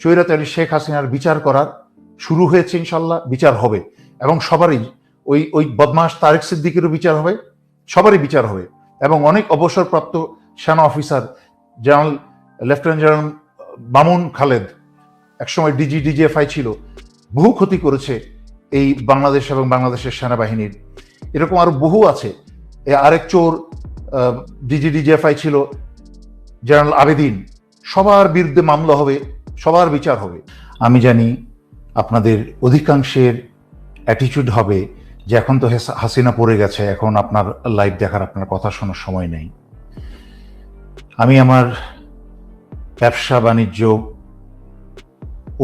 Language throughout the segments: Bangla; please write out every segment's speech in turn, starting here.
স্বৈরাচারী শেখ হাসিনার বিচার করার শুরু হয়েছে ইনশাল্লাহ, বিচার হবে। এবং সবারই ওই ওই বদমাস তারেক সিদ্দিকেরও বিচার হবে, সবারই বিচার হবে। এবং অনেক অবসরপ্রাপ্ত সেনা officer general, lieutenant general Mamun Khaled, একসময় ডিজি, ডিজিএফআই ছিল, বহু ক্ষতি করেছে এই বাংলাদেশ এবং বাংলাদেশের সেনাবাহিনীর। এরকম আরও বহু আছে। এ আরেক চোর ডিজি, ডিজিএফআই ছিল, জেনারেল আবেদিন, সবার বিরুদ্ধে মামলা হবে। সবার বিচার হবে। আমি জানি আপনাদের অধিকাংশের অ্যাটিটিউড হবে যে এখন তো হাসিনা পড়ে গেছে, এখন আপনার লাইভ দেখার আপনার কথা শোনার সময় নেই। আমি আমার ব্যবসা, বাণিজ্য,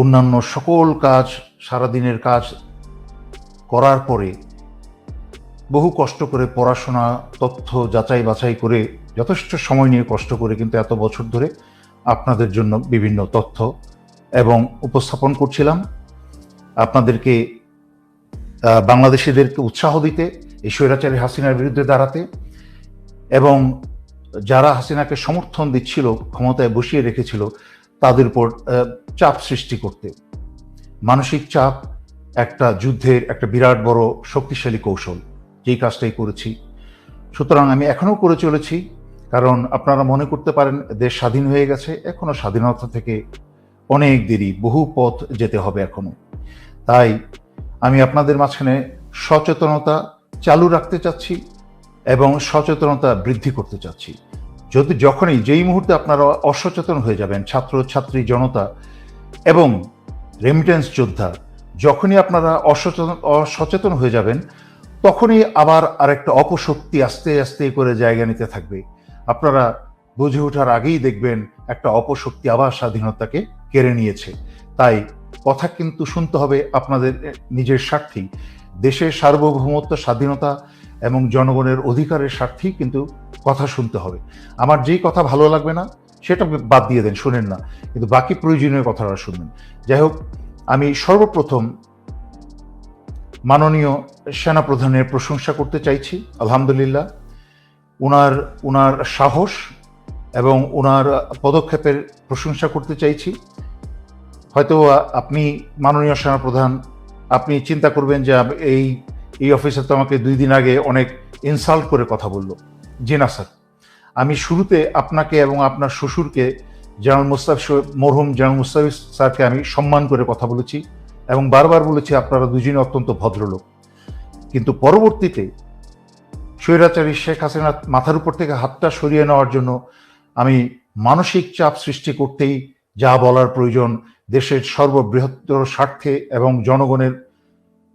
অন্যান্য সকল কাজ, সারাদিনের কাজ করার পরে বহু কষ্ট করে পড়াশোনা, তথ্য যাচাই বাছাই করে যথেষ্ট সময় নিয়ে কষ্ট করে কিন্তু এত বছর ধরে আপনাদের জন্য বিভিন্ন তথ্য এবং উপস্থাপন করছিলাম। আপনাদেরকে বাংলাদেশিদেরকে উৎসাহ দিতে, এই স্বৈরাচারী হাসিনার বিরুদ্ধে দাঁড়াতে এবং যারা হাসিনাকে সমর্থন দিচ্ছিল, ক্ষমতায় বসিয়ে রেখেছিল, তাদের উপর চাপ সৃষ্টি করতে। মানসিক চাপ একটা যুদ্ধের একটা বিরাট বড় শক্তিশালী কৌশল। যেই কাজটাই করেছি, সুতরাং আমি এখনও করে চলেছি। কারণ আপনারা মনে করতে পারেন দেশ স্বাধীন হয়ে গেছে, এখনও স্বাধীনতা থেকে অনেক দেরি, বহু পথ যেতে হবে এখনও। তাই আমি আপনাদের মাঝখানে সচেতনতা চালু রাখতে চাচ্ছি এবং সচেতনতা বৃদ্ধি করতে চাচ্ছি। যদি যখনই যেই মুহূর্তে আপনারা অসচেতন হয়ে যাবেন, ছাত্র, ছাত্রী, জনতা এবং রেমিটেন্স যোদ্ধা, যখনই আপনারা অসচেতন অসচেতন হয়ে যাবেন, তখনই আবার আরেকটা অপশক্তি আস্তে আস্তে করে জায়গা নিতে থাকবে। আপনারা বুঝে ওঠার আগেই দেখবেন একটা অপশক্তি আবার স্বাধীনতাকে কেড়ে নিয়েছে। তাই কথা কিন্তু শুনতে হবে আপনাদের নিজের স্বার্থেই। দেশের সার্বভৌমত্ব, স্বাধীনতা এবং জনগণের অধিকারের স্বার্থেই কিন্তু কথা শুনতে হবে। আমার যেই কথা ভালো লাগবে না, সেটা বাদ দিয়ে দেন, শুনেন না। কিন্তু বাকি প্রয়োজনীয় কথাটা শুনবেন যাই হোক, আমি সর্বপ্রথম মাননীয় সেনাপ্রধানের প্রশংসা করতে চাইছি। আলহামদুলিল্লাহ। উনার উনার সাহস এবং ওনার পদক্ষেপের প্রশংসা করতে চাইছি। হয়তো আপনি মাননীয় সেনাপ্রধান, আপনি চিন্তা করবেন যে এই এই অফিসার তো আমাকে দুই দিন আগে অনেক ইনসাল্ট করে কথা বলল। জি না, স্যার। আমি শুরুতে আপনাকে এবং আপনার শ্বশুরকে, জেনারেল মুস্তাফ মরহুম জেনারেল মুস্তাফিজ স্যারকে আমি সম্মান করে কথা বলেছি এবং বারবার বলেছি, আপনারা দুজনে অত্যন্ত ভদ্রলোক। কিন্তু পরবর্তীতে স্বৈরাচারী শেখ হাসিনা মাথার উপর থেকে হাতটা সরিয়ে নেওয়ার জন্য আমি মানসিক চাপ সৃষ্টি করতেই যা বলার প্রয়োজন দেশের সর্ববৃহত্তর স্বার্থে এবং জনগণের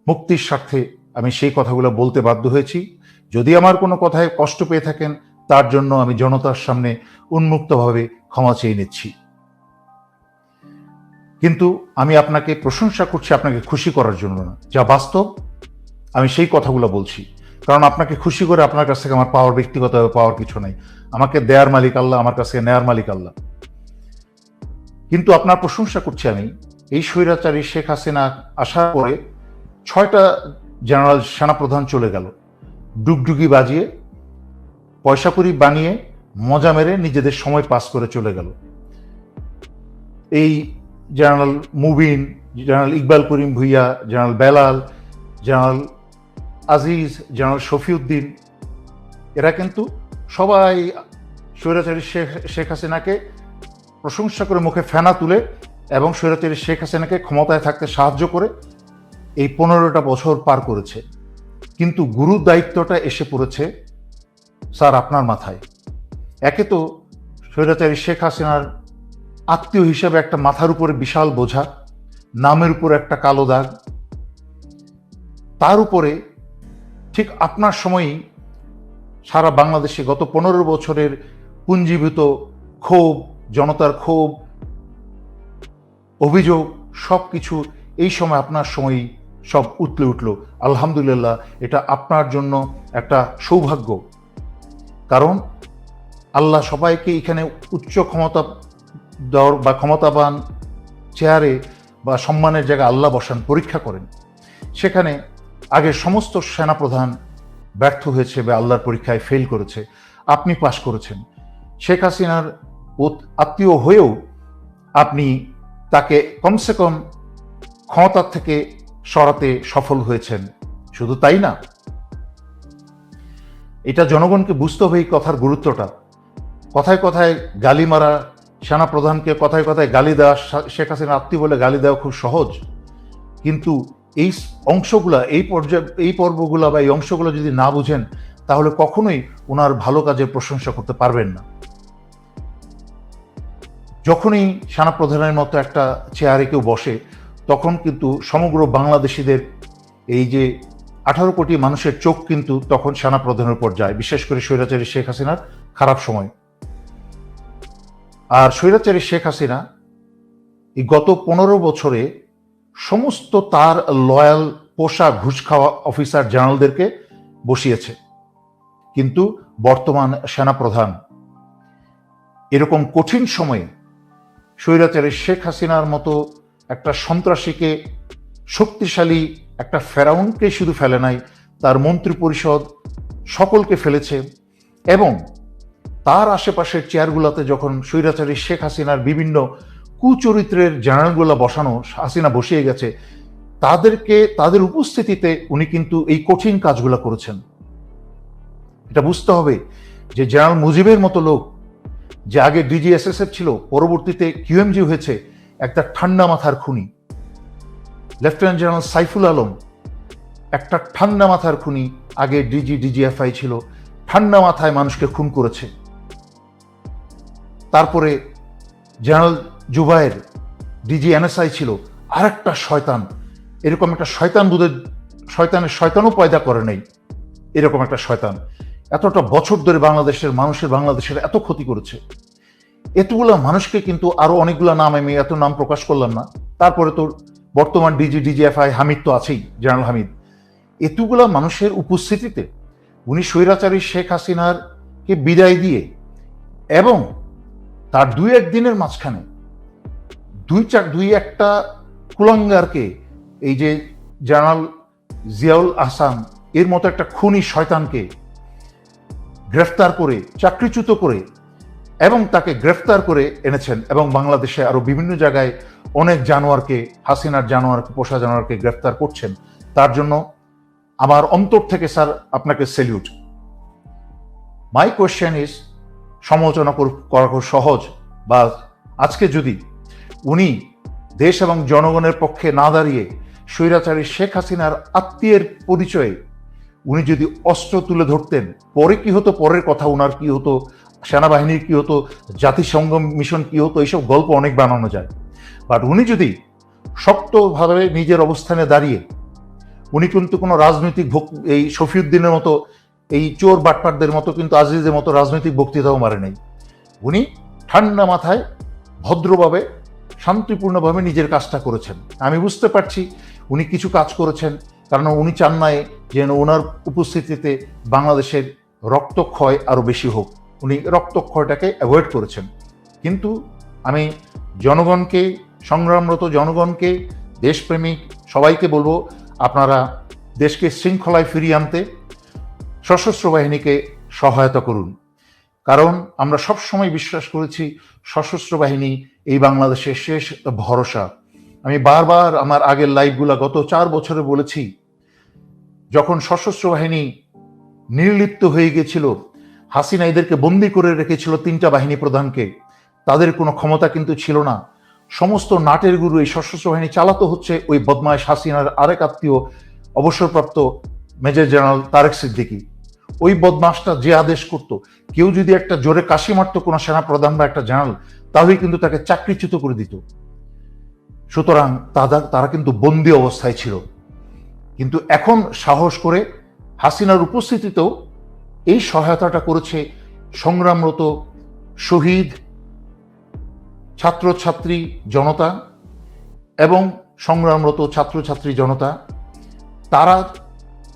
মুক্তির স্বার্থে আমি সেই কথাগুলো বলতে বাধ্য হয়েছি। যদি আমার কোনো কথায় কষ্ট পেয়ে থাকেন, তার জন্য আমি জনতার সামনে উন্মুক্তভাবে ক্ষমা চেয়ে নিচ্ছি। কিন্তু আমি আপনাকে প্রশংসা করছি আপনাকে খুশি করার জন্য না। যা বাস্তব, আমি সেই কথাগুলো বলছি। কারণ আপনাকে খুশি করে আপনার কাছ থেকে আমার পাওয়ার ব্যক্তিগতভাবে পাওয়ার কিছু নাই। আমাকে দেয়ার মালিক আল্লাহ, আমার কাছ থেকে নেয়ার মালিক আল্লাহ। কিন্তু আপনার প্রশংসা করছি আমি, এই স্বৈরাচারী শেখ হাসিনা আসার পরে ছয়টা জেনারেল সেনাপ্রধান চলে গেল। ডুগডুগি বাজিয়ে, পয়সা করি বানিয়ে, মজা মেরে নিজেদের সময় পাস করে চলে গেল। এই general Mubin, general Iqbal Karim Bhuiyan, general Belal, general Aziz, general Shafiuddin, এরা কিন্তু সবাই স্বৈরাচারী শেখ শেখ হাসিনাকে প্রশংসা করে মুখে ফেনা তুলে এবং স্বৈরাচারী শেখ হাসিনাকে ক্ষমতায় থাকতে সাহায্য করে এই পনেরোটা বছর পার করেছে। কিন্তু গুরু দায়িত্বটা এসে পড়েছে স্যার আপনার মাথায়। একে তো স্বৈরাচারী শেখ হাসিনার আত্মীয় হিসেবে একটা মাথার উপরে বিশাল বোঝা, নামের উপর একটা কালো দাগ, তার উপরে ঠিক আপনার সময়ই সারা বাংলাদেশে গত পনেরো বছরের পুঞ্জীভূত ক্ষোভ, জনতার ক্ষোভ, অভিযোগ সব কিছু এই সময় আপনার সময়ই সব উতলে উঠল। আলহামদুলিল্লাহ, এটা আপনার জন্য একটা সৌভাগ্য। কারণ আল্লাহ সবাইকে এখানে উচ্চ ক্ষমতা দেওয়ার বা ক্ষমতাবান চেয়ারে বা সম্মানের জায়গায় আল্লাহ বসান, পরীক্ষা করেন। সেখানে আগে সমস্ত সেনাপ্রধান ব্যর্থ হয়েছে বা আল্লাহর পরীক্ষায় ফেল করেছে, আপনি পাশ করেছেন। শেখ হাসিনার আত্মীয় হয়েও আপনি তাকে কমসে কম ক্ষমতার থেকে সরাতে সফল হয়েছেন। শুধু তাই না, এটা জনগণকে বুঝতে হবে এই কথার গুরুত্বটা। কথায় কথায় গালি মারা, সেনাপ্রধানকে কথায় কথায় গালি দেওয়া শেখ হাসিনা আত্মীয় বলে গালি দেওয়া খুব সহজ। কিন্তু এই অংশগুলা, এই পর্যায়ে এই পর্বগুলা বা এই অংশগুলো যদি না বুঝেন, তাহলে কখনোই ওনার ভালো কাজের প্রশংসা করতে পারবেন না। যখনই সেনাপ্রধানের মতো একটা চেয়ারে কেউ বসে, তখন কিন্তু সমগ্র বাংলাদেশিদের এই যে আঠারো কোটি মানুষের চোখ কিন্তু তখন সেনাপ্রধানের উপর যায়, বিশেষ করে স্বৈরাচারী শেখ হাসিনার খারাপ সময়। আর স্বৈরাচারী শেখ হাসিনা এই গত পনেরো বছরে সমস্ত তার লয়াল পোষা ঘুষ খাওয়া অফিসার জেনারেলদেরকে বসিয়েছে। কিন্তু বর্তমান সেনাপ্রধান এরকম কঠিন সময়ে স্বৈরাচারী শেখ হাসিনার মতো একটা সন্ত্রাসীকে শক্তিশালী একটা ফেরাউনকে শুধু ফেলে নাই, তার মন্ত্রী পরিষদ সকলকে ফেলেছে এবং তার আশেপাশের চেয়ারগুলোতে যখন স্বৈরাচারী শেখ হাসিনার বিভিন্ন কুচরিত্রের জেনারেলগুলো বসানো, হাসিনা বসিয়ে গেছে, তাদেরকে, তাদের উপস্থিতিতে উনি কিন্তু এই কঠিন কাজগুলো করেছেন। এটা বুঝতে হবে যে জেনারেল মুজিবের মতো লোক, যে আগে ডিজিএসএসএফ ছিল, পরবর্তীতে কিউএমজি হয়েছে, একটা ঠান্ডা মাথার খুনি। লেফটেন্যান্ট জেনারেল সাইফুল আলম, একটা ঠান্ডা মাথার খুনি, আগে ডিজি ডিজিএফআই ছিল, ঠান্ডা মাথায় মানুষকে খুন করেছে। তারপরে জেনারেল জুবায়ের ডিজি এনএসআই ছিল আর একটা শয়তান। এরকম একটা শয়তান বুধের শয়তানের শয়তানও পয়দা করে নেই। এরকম একটা শয়তান। এতটা বছর ধরে বাংলাদেশের, মানুষের বাংলাদেশের এত ক্ষতি করেছে। এতগুলো মানুষকে কিন্তু আরও অনেকগুলো নাম আমি এত নাম প্রকাশ করলাম না। তারপরে তো বর্তমান ডিজি ডিজিএফআই হামিদ তো আছেই, জেনারেল হামিদ। এতগুলো মানুষের উপস্থিতিতে উনি স্বৈরাচারী শেখ হাসিনার কে বিদায় দিয়ে এবং তার দুই একদিনের মাঝখানে দুই চার, দুই একটা কুলাঙ্গারকে, এই যে জেনারেল জিয়াউল আহসান, এর মতো একটা খুনি শয়তানকে গ্রেফতার করে, চাকরিচ্যুত করে, এবং তাকে গ্রেফতার করে এনেছেন এবং বাংলাদেশে আরও বিভিন্ন জায়গায় অনেক জানোয়ারকে, হাসিনার জানোয়ারকে পোষা জানোয়ারকে গ্রেফতার করছেন। তার জন্য আমার অন্তর থেকে স্যার আপনাকে সেলিউট মাই কোয়েশ্চেন ইজ সমালোচনা করা খুব সহজ, বা আজকে যদি উনি দেশ এবং জনগণের পক্ষে না দাঁড়িয়ে স্বৈরাচারী শেখ হাসিনার আত্মীয়ের পরিচয়ে উনি যদি অস্ত্র তুলে ধরতেন, পরে কি হতো, পরের কথা উনার কি হতো, সেনাবাহিনীর কি হতো, জাতিসংঘ মিশন কি হতো, এইসব গল্প অনেক বানানো যায়। বাট উনি যদি শক্তভাবে নিজের অবস্থানে দাঁড়িয়ে, উনি কিন্তু কোনো রাজনৈতিক এই শফিউদ্দিনের মতো, এই চোর বাটপাটদের মতো কিন্তু আজিজের মতো রাজনৈতিক বক্তৃতাও মারে নাই। উনি ঠান্ডা মাথায়, ভদ্রভাবে শান্তিপূর্ণভাবে নিজের কাজটা করেছেন। আমি বুঝতে পারছি উনি কিছু কাজ করেছেন, কারণ উনি চান নাই যেন ওনার উপস্থিতিতে বাংলাদেশের রক্তক্ষয় আরও বেশি হোক। উনি রক্তক্ষয়টাকে অ্যাভয়েড করেছেন। কিন্তু আমি জনগণকে, সংগ্রামরত জনগণকে, দেশপ্রেমিক সবাইকে বলব, আপনারা দেশকে শৃঙ্খলায় ফিরিয়ে আনতে সশস্ত্র বাহিনীকে সহায়তা করুন। কারণ আমরা সবসময় বিশ্বাস করেছি সশস্ত্র বাহিনী এই বাংলাদেশের শেষ ভরসা। আমি বারবার আমার আগের লাইভগুলা গত চার বছরে বলেছি, যখন সশস্ত্র বাহিনী নির্লিপ্ত হয়ে গেছিল, হাসিনা এদেরকে বন্দি করে রেখেছিল তিনটা বাহিনী প্রধানকে, তাদের কোনো ক্ষমতা কিন্তু ছিল না। সমস্ত নাটের গুরু এই সশস্ত্র বাহিনী চালাতো হচ্ছে ওই বদমাইশ হাসিনার আরেক আত্মীয়, অবসরপ্রাপ্ত মেজর জেনারেল তারেক সিদ্দিকী। ওই বদমাসটা যে আদেশ করত, কেউ যদি একটা জোরে কাশি মারতো কোনো সেনা প্রধান বা একটা জেনারেল তাহলে কিন্তু তাকে চাকরিচ্যুত করে দিত। সুতরাং তারা তারা কিন্তু বন্দি অবস্থায় ছিল। কিন্তু এখন সাহস করে হাসিনার উপস্থিতিতেও এই সহায়তাটা করেছে সংগ্রামরত শহীদ ছাত্রছাত্রী জনতা এবং সংগ্রামরত ছাত্রছাত্রী জনতা। তারা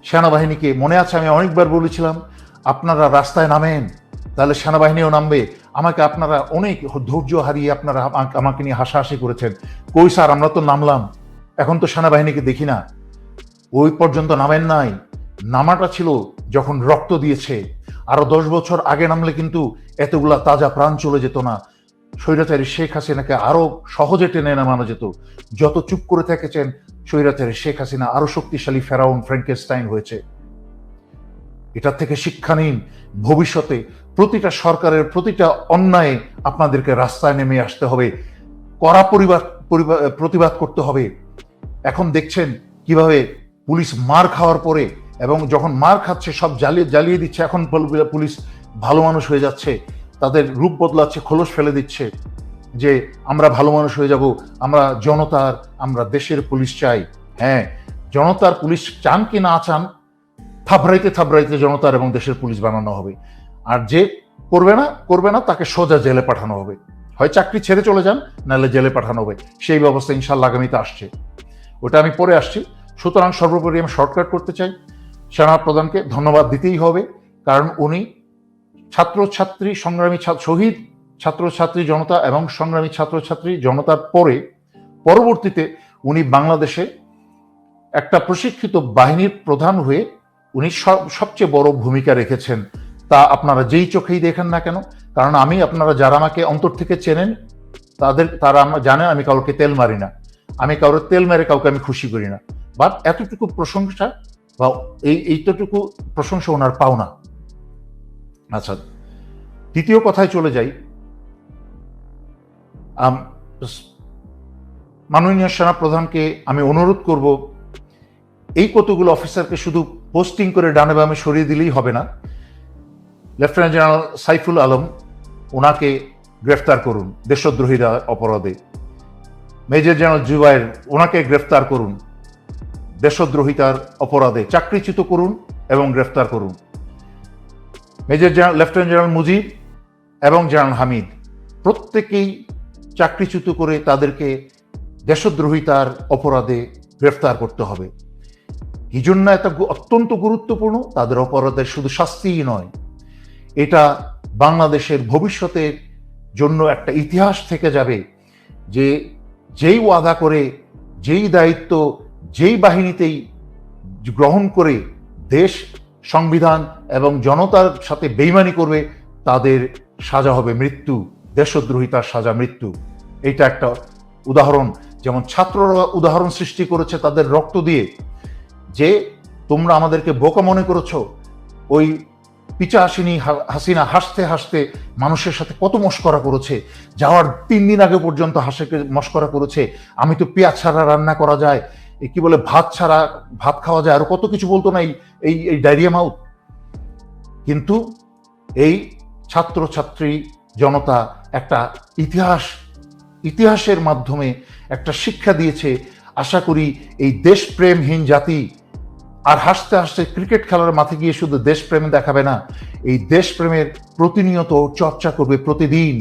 সেনাবাহিনীকে মনে আছে, আমি অনেকবার বলেছিলাম, আপনারা রাস্তায় নামেন, তাহলে সেনাবাহিনীও নামবে। আমাকে আপনারা অনেক ধৈর্য হারিয়ে আপনারা আমাকে- নিয়ে হাসাহাসি করেছেন। কই স্যার, আমরা তো নামলাম, এখন তো সেনাবাহিনীকে দেখি না। ওই পর্যন্ত নামেন নাই। নামাটা ছিল যখন রক্ত দিয়েছে। আরও দশ বছর আগে নামলে কিন্তু এতগুলা তাজা প্রাণ চলে যেত না। স্বৈরাচারী শেখ হাসিনাকে আরও সহজে টেনে নামানো যেত। যত চুপ করে থেকেছেন স্বৈরাচারী শেখ হাসিনা আরও শক্তিশালী ফেরাউন ফ্র্যাঙ্কেস্টাইন হয়েছে। এটার থেকে শিক্ষা নিন, ভবিষ্যতে প্রতিটা সরকারের প্রতিটা অন্যায়ে আপনাদেরকে রাস্তায় নেমে আসতে হবে। কড়া পরিবার, প্রতিবাদ করতে হবে। এখন দেখছেন কীভাবে পুলিশ মার খাওয়ার পরে এবং যখন মার খাচ্ছে, সব জ্বালিয়ে জ্বালিয়ে দিচ্ছে, এখন পুলিশ ভালো মানুষ হয়ে যাচ্ছে। তাদের রূপ বদলাচ্ছে, খোলস ফেলে দিচ্ছে। যে আমরা ভালো মানুষ হয়ে যাব, আমরা জনতার, আমরা দেশের পুলিশ চাই। হ্যাঁ জনতার পুলিশ চান কি না চান, থাবড়াইতে থাবড়াইতে জনতার এবং দেশের পুলিশ বানানো হবে। আর যে করবে না করবে না, তাকে সোজা জেলে পাঠানো হবে। হয় চাকরি ছেড়ে চলে যান, নাহলে জেলে পাঠানো হবে। সেই ব্যবস্থা ইনশাল্লাহ আগামীতে আসছে। ওটা আমি পরে আসছি। সুতরাং সর্বোপরি আমি শর্টকাট করতে চাই। সেনা প্রধানকে ধন্যবাদ দিতেই হবে, কারণ উনি ছাত্রছাত্রী, সংগ্রামী শহীদ ছাত্রছাত্রী জনতা এবং সংগ্রামী ছাত্রছাত্রী জনতার পরে পরবর্তীতে উনি বাংলাদেশে একটা প্রশিক্ষিত বাহিনীর প্রধান হয়ে উনি সব- সবচেয়ে বড় ভূমিকা রেখেছেন। তা আপনারা যেই চোখেই দেখেন না কেন, কারণ আমি, আপনারা যারা আমাকে অন্তর থেকে চেনেন, তাদের, তারা আমার জানেন আমি কাউকে তেল মারি না। আমি কারোর তেল মেরে কাউকে আমি খুশি করি না। বাট এতটুকু প্রশংসা বা এই এইটুকু প্রশংসা ওনার পাওনা। আচ্ছা দ্বিতীয় কথায় চলে যাই। মাননীয় সেনা প্রধানকে আমি অনুরোধ করব, এই কতগুলো অফিসারকে শুধু পোস্টিং করে ডানে বামে সরিয়ে দিলেই হবে না। লেফটেন্যান্ট জেনারেল সাইফুল আলম ওনাকে গ্রেফতার করুন, দেশদ্রোহীরা অপরাধে। মেজর জেনারেল জুবাইর ওনাকে গ্রেফতার করুন, দেশদ্রোহিতার অপরাধে চাকরিচ্যুত করুন এবং গ্রেফতার করুন। Major general, lieutenant general Mujib এবং জেনারেল হামিদ, প্রত্যেকেই চাকরিচ্যুত করে তাদেরকে দেশদ্রোহিতার অপরাধে গ্রেফতার করতে হবে। এই জন্য এটা অত্যন্ত গুরুত্বপূর্ণ, তাদের অপরাধের শুধু শাস্তিই নয়। এটা বাংলাদেশের ভবিষ্যতের জন্য একটা ইতিহাস থেকে যাবে যে যেই ওয়াদা করে, যেই দায়িত্ব, যেই বাহিনীতেই গ্রহণ করে দেশ, সংবিধান এবং জনতার সাথে বেইমানি করবে, তাদের সাজা হবে মৃত্যু। দেশদ্রোহিতার সাজা মৃত্যু। এটা একটা উদাহরণ। যেমন ছাত্ররা উদাহরণ সৃষ্টি করেছে তাদের রক্ত দিয়ে, যে তোমরা আমাদেরকে বোকা মনে করেছ, ওই পিচা হাসিনি, হাসিনা হাসতে হাসতে মানুষের সাথে কত মস্করা করেছে, যাওয়ার তিন দিন আগে পর্যন্ত হাসিকে মস্করা করেছে, আমি তো পেঁয়াজ ছাড়া রান্না করা যায় কি বলে ভাত ছাড়া ভাত খাওয়া যায়, আরও কত কিছু বলতো না এই এই এই ডায়রিয়া মাউথ। কিন্তু এই ছাত্রছাত্রী জনতা একটা ইতিহাস, ইতিহাসের মাধ্যমে একটা শিক্ষা দিয়েছে, আশা করি এই দেশপ্রেমহীন জাতি আর হাসতে হাসতে ক্রিকেট খেলার মাঠে গিয়ে শুধু দেশপ্রেম দেখাবে না, এই দেশপ্রেমের প্রতিনিয়ত চর্চা করবে প্রতিদিন।